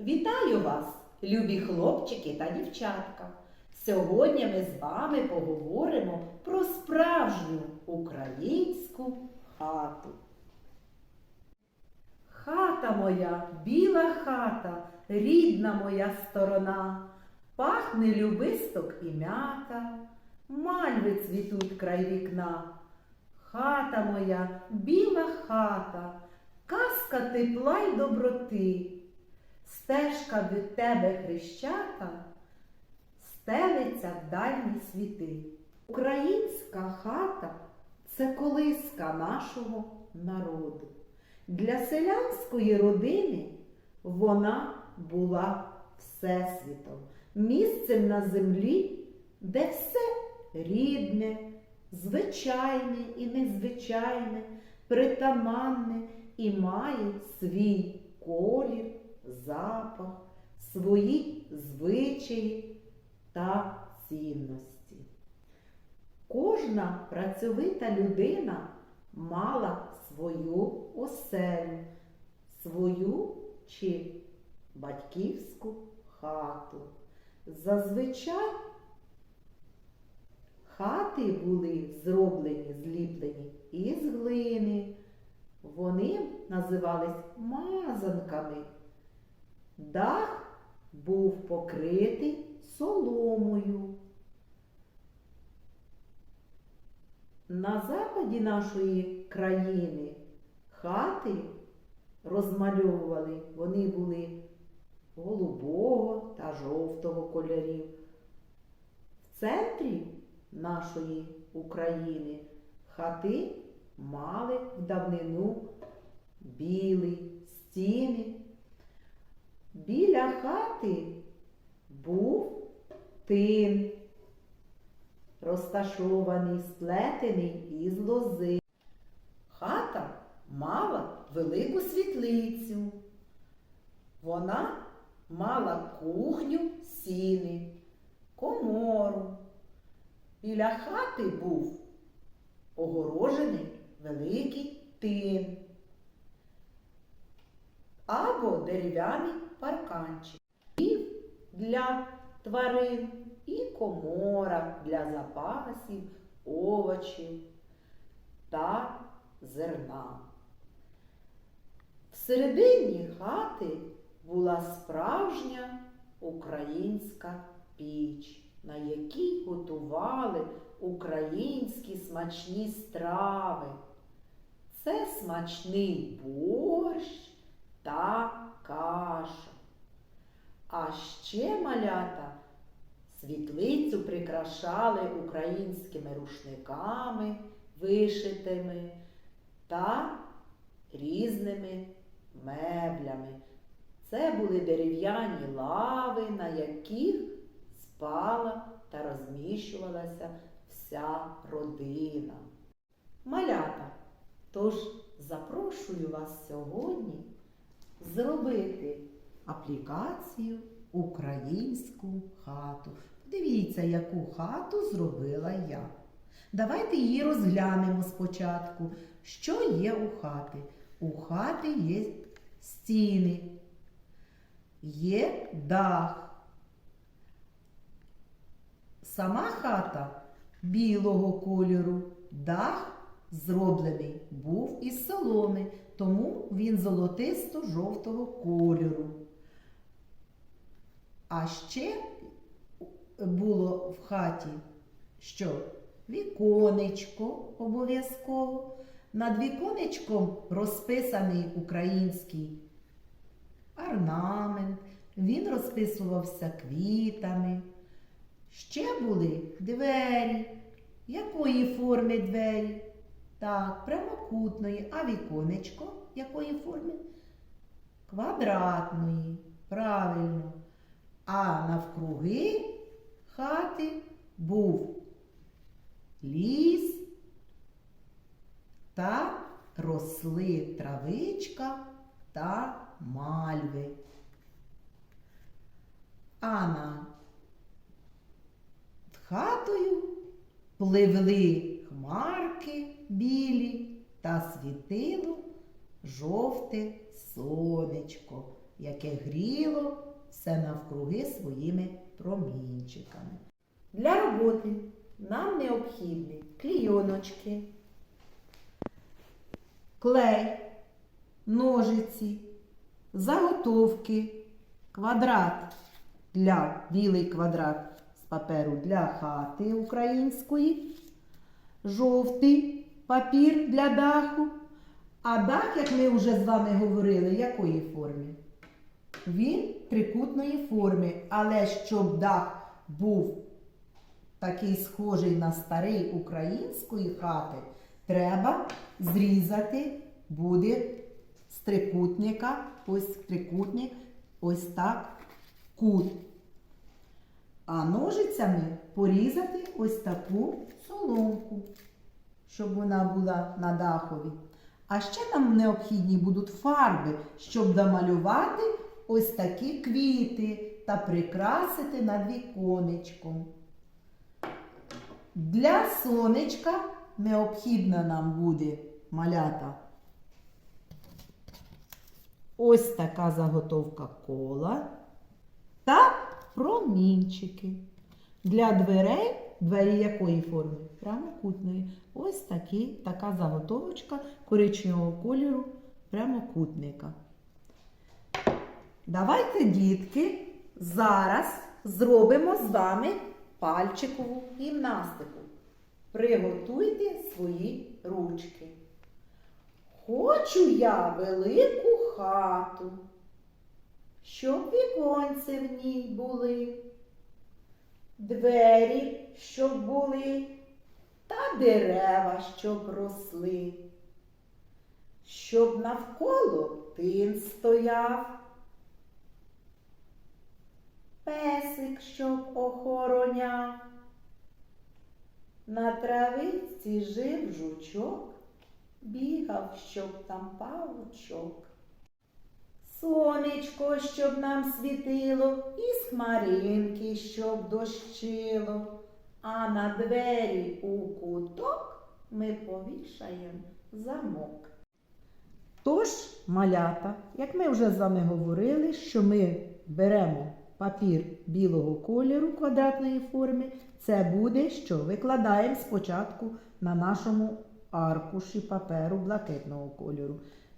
Вітаю вас, любі хлопчики та дівчатка! Сьогодні ми з вами поговоримо про справжню українську хату. Хата моя, біла хата, рідна моя сторона, пахне любисток і м'ята, мальви цвітуть край вікна. Хата моя, біла хата, казка тепла й доброти. Стежка від тебе хрещата, стелиться в дальні світи. Українська хата це колиска нашого народу. Для селянської родини вона була всесвітом, місцем на землі, де все рідне, звичайне і незвичайне, притаманне і має свій колір, запах, свої звичаї та цінності. Кожна працьовита людина мала свою оселю, свою чи батьківську хату. Зазвичай хати були зроблені, зліплені із глини. Вони називались мазанками. Дах був покритий соломою. На заході нашої країни хати розмальовували, вони були голубого та жовтого кольорів. В центрі нашої України хати мали в давнину білі стіни. Біля хати був тин, розташований, сплетений із лози. Хата мала велику світлицю. Вона мала кухню, сіни, комору. Біля хати був огорожений великий тин або дерев'яний парканчик. І для тварин, і комора для запасів, овочів та зерна. Всередині хати була справжня українська піч, на якій готували українські смачні страви. Це смачний борщ та каша. А ще малята світлицю прикрашали українськими рушниками, вишитими та різними меблями. Це були дерев'яні лави, на яких спала та розміщувалася вся родина. Малята, тож запрошую вас сьогодні зробити аплікацію Українську хату. Подивіться, яку хату зробила я. Давайте її розглянемо спочатку. Що є у хати? У хати є стіни, є дах. Сама хата білого кольору, дах зроблений був із соломи, тому він золотисто-жовтого кольору. А ще було в хаті що? Віконечко обов'язково. Над віконечком розписаний український орнамент, він розписувався квітами. Ще були двері. Якої форми двері? Так, прямокутної, а віконечко якої форми? Квадратної. Правильно. А навкруги хати був ліс та росли травичка та мальви. А над хатою пливли хмарки білі та світило жовте сонечко. яке гріло все навкруги своїми промінчиками. Для роботи нам необхідні клійоночки, клей, ножиці, заготовки, квадрат для білий квадрат з паперу для хати української, жовтий папір для даху. А дах, як ми вже з вами говорили, якої форми? Він трикутної форми, але щоб дах був такий схожий на старий української хати, треба зрізати буде з трикутника, ось трикутник, ось так кут. А ножицями порізати ось таку соломку, щоб вона була на дахові. А ще нам необхідні будуть фарби, щоб домалювати ось такі квіти та прикрасити над віконечком. Для сонечка необхідна нам буде малята. Ось така заготовка кола та промінчики. Для дверей, двері якої форми? Прямокутної. Ось такі, така заготовочка коричневого кольору прямокутника. Давайте, дітки, зараз зробимо з вами пальчикову гімнастику. Приготуйте свої ручки. Хочу я велику хату, щоб віконці в ній були, двері, щоб були, та дерева, щоб росли, щоб навколо тин стояв, песик, щоб охороняв. На травиці жив жучок, бігав, щоб там павучок. Сонечко, щоб нам світило, і хмаринки, щоб дощило, а на двері у куток ми повішаємо замок. Тож, малята, як ми вже з вами говорили, що ми беремо папір білого кольору квадратної форми, це буде, що викладаємо спочатку на нашому аркуші паперу блакитного кольору.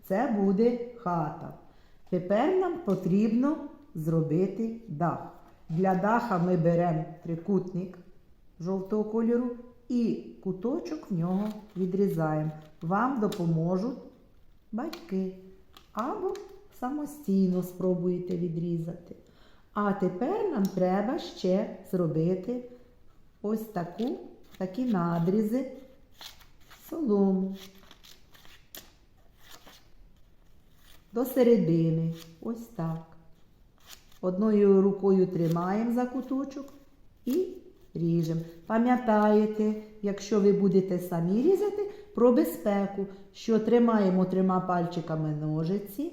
Це буде хата. Тепер нам потрібно зробити дах. Для даха ми беремо трикутник жовтого кольору і куточок в нього відрізаємо. Вам допоможуть батьки або самостійно спробуєте відрізати. А тепер нам треба ще зробити ось таку, такі надрізи солому. До середини. Ось так. Одною рукою тримаємо за куточок і ріжемо. Пам'ятаєте, якщо ви будете самі різати, про безпеку, що тримаємо трьома пальчиками ножиці.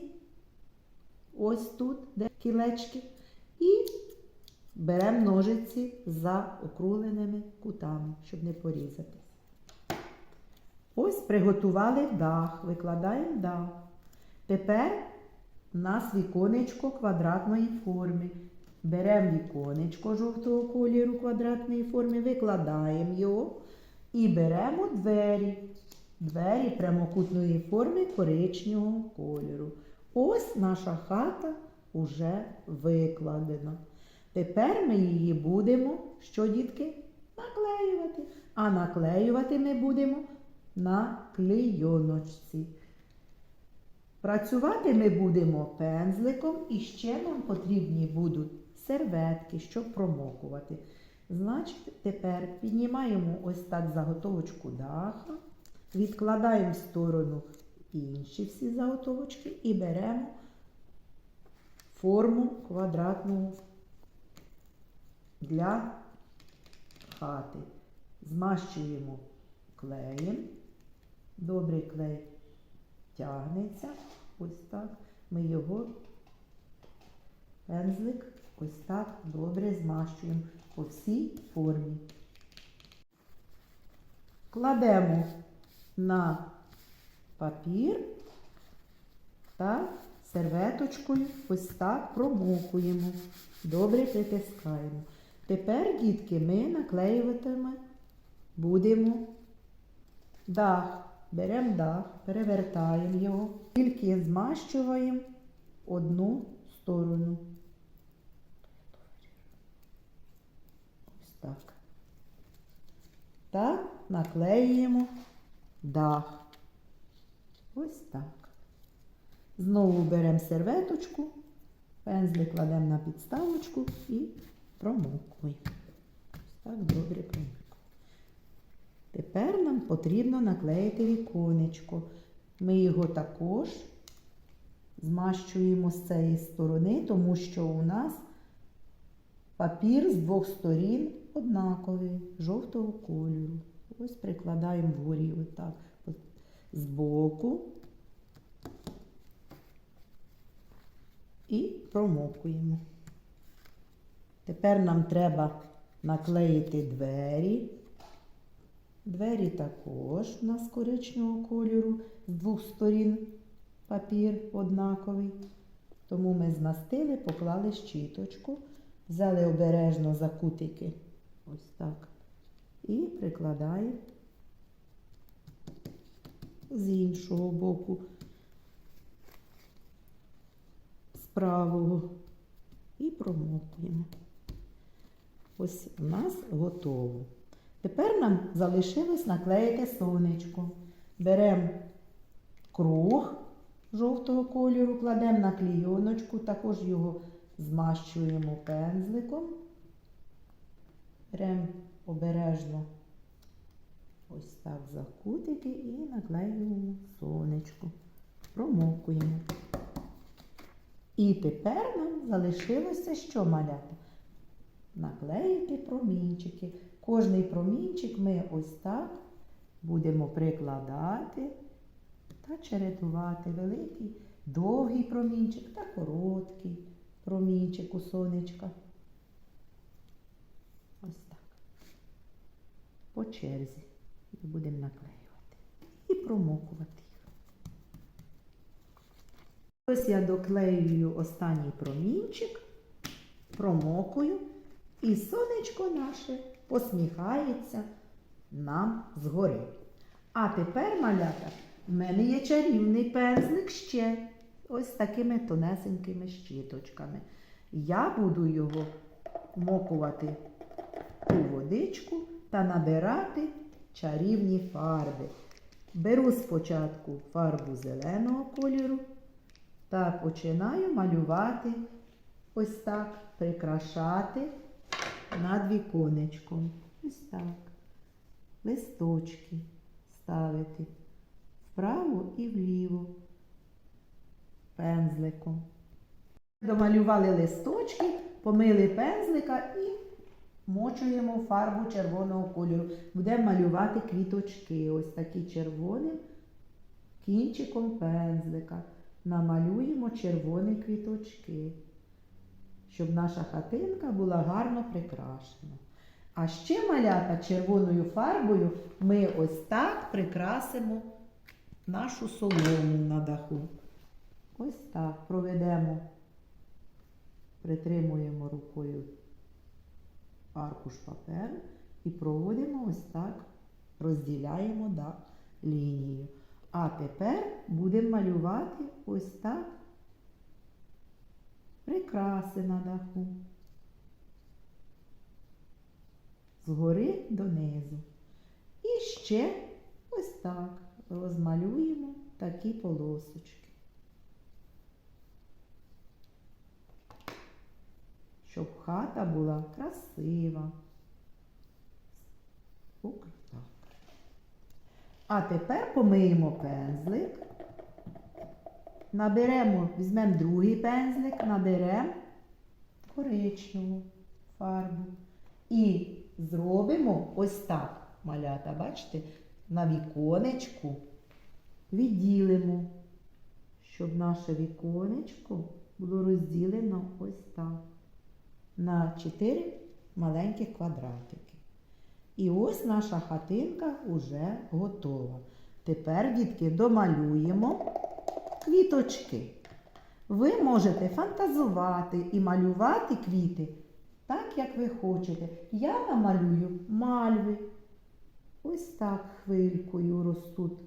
Ось тут, де кілечки. І беремо ножиці за округленими кутами, щоб не порізати. Ось приготували дах, викладаємо дах. Тепер у нас віконечко квадратної форми. Беремо віконечко жовтого кольору квадратної форми, викладаємо його і беремо двері. Двері прямокутної форми коричневого кольору. Ось наша хата уже викладена. Тепер ми її будемо, що, дітки, наклеювати. А наклеювати ми будемо на клейоночці. Працювати ми будемо пензликом і ще нам потрібні будуть серветки, щоб промокувати. Значить, тепер піднімаємо ось так заготовочку даха, відкладаємо в сторону інші всі заготовочки і беремо форму квадратну для хати. Змащуємо клеєм. Добрий клей тягнеться. Ось так. Ми його пензлик ось так добре змащуємо по всій формі. Кладемо на папір та серветочкою ось так промокуємо. Добре притискаємо. Тепер, дітки, ми наклеюватиме будемо дах. Беремо дах, перевертаємо його, тільки змащуємо одну сторону. Ось так. Та наклеюємо дах. Ось так. Знову беремо серветочку, пензлик кладемо на підставочку і промокуємо. Ось так добре промокуємо. Тепер нам потрібно наклеїти віконечко. Ми його також змащуємо з цієї сторони, тому що у нас папір з двох сторін однаковий, жовтого кольору. Ось прикладаємо вгорі отак от збоку і промокуємо. Тепер нам треба наклеїти двері. Двері також у нас коричневого кольору, з двох сторін папір однаковий. Тому ми змастили, поклали щіточку, взяли обережно за кутики, ось так, і прикладаємо з іншого боку, з правого, і промокуємо. Ось у нас готово. Тепер нам залишилось наклеїти сонечко. Беремо круг жовтого кольору, кладемо на клійоночку, також його змащуємо пензликом. Беремо обережно ось так за кутики і наклеюємо сонечко. Промокуємо. І тепер нам залишилося що маляти? Наклеїти промінчики. Кожний промінчик ми ось так будемо прикладати та чередувати великий, довгий промінчик та короткий промінчик у сонечка. Ось так. По черзі і будемо наклеювати. І промокувати їх. Ось я доклеюю останній промінчик, промокую, і сонечко наше посміхається нам згори. А тепер, малята, в мене є чарівний пензлик ще ось такими тонесенькими щіточками. Я буду його вмокувати у водичку та набирати чарівні фарби. Беру спочатку фарбу зеленого кольору та починаю малювати ось так, прикрашати над віконечком. Ось так. Листочки ставити вправо і вліво пензликом. Домалювали листочки, помили пензлика і мочуємо фарбу червоного кольору. Будемо малювати квіточки. Ось такі червоним кінчиком пензлика. Намалюємо червоні квіточки щоб наша хатинка була гарно прикрашена. А ще малята червоною фарбою ми ось так прикрасимо нашу солому на даху. Ось так проведемо, притримуємо рукою аркуш паперу і проводимо ось так, розділяємо дах лінією. А тепер будемо малювати ось так прикраси на даху. Згори донизу. І ще ось так розмалюємо такі полосочки. Щоб хата була красива. А тепер помиємо пензлик. Наберемо, візьмемо другий пензлик, наберемо коричневу фарбу. І зробимо ось так, малята, бачите, на віконечку відділимо, щоб наше віконечко було розділено ось так. На 4 маленьких квадратики. І ось наша хатинка вже готова. Тепер, дітки, домалюємо квіточки. Ви можете фантазувати і малювати квіти так, як ви хочете. Я намалюю мальви. Ось так хвилькою ростуть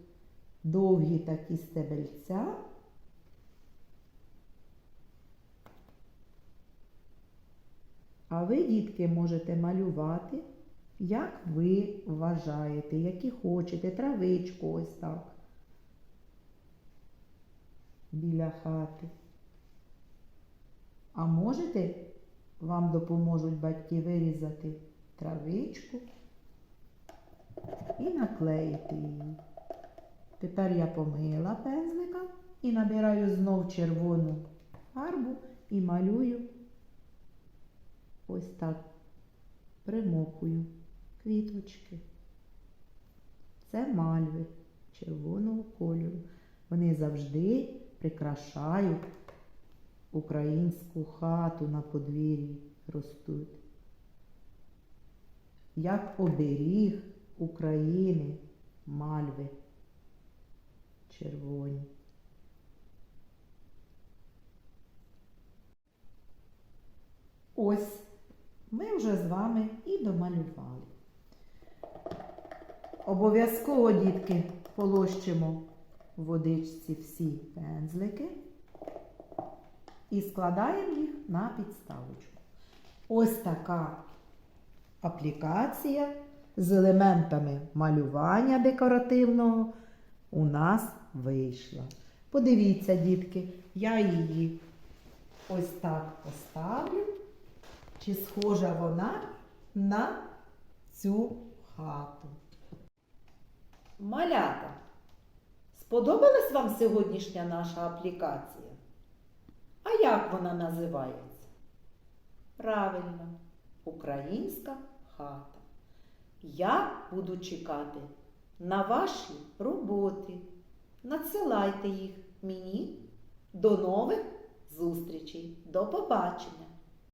довгі такі стебельця. А ви, дітки, можете малювати, як ви вважаєте, які хочете, травичку ось так. Біля хати. А можете, вам допоможуть батьки вирізати травичку і наклеїти її. Тепер я помила пензлика і набираю знов червону фарбу і малюю ось так примокую квіточки. Це мальви червоного кольору. Вони завжди прикрашають українську хату на подвір'ї ростуть. Як оберіг України мальви червоні. Ось ми вже з вами і домалювали. Обов'язково, дітки, полощимо в водичці всі пензлики і складаємо їх на підставочку. Ось така аплікація з елементами малювання декоративного у нас вийшла. Подивіться, дітки, я її ось так поставлю. Чи схожа вона на цю хату? Малята, сподобалась вам сьогоднішня наша аплікація? А як вона називається? Правильно, українська хата. Я буду чекати на ваші роботи. Надсилайте їх мені. До нових зустрічей. До побачення!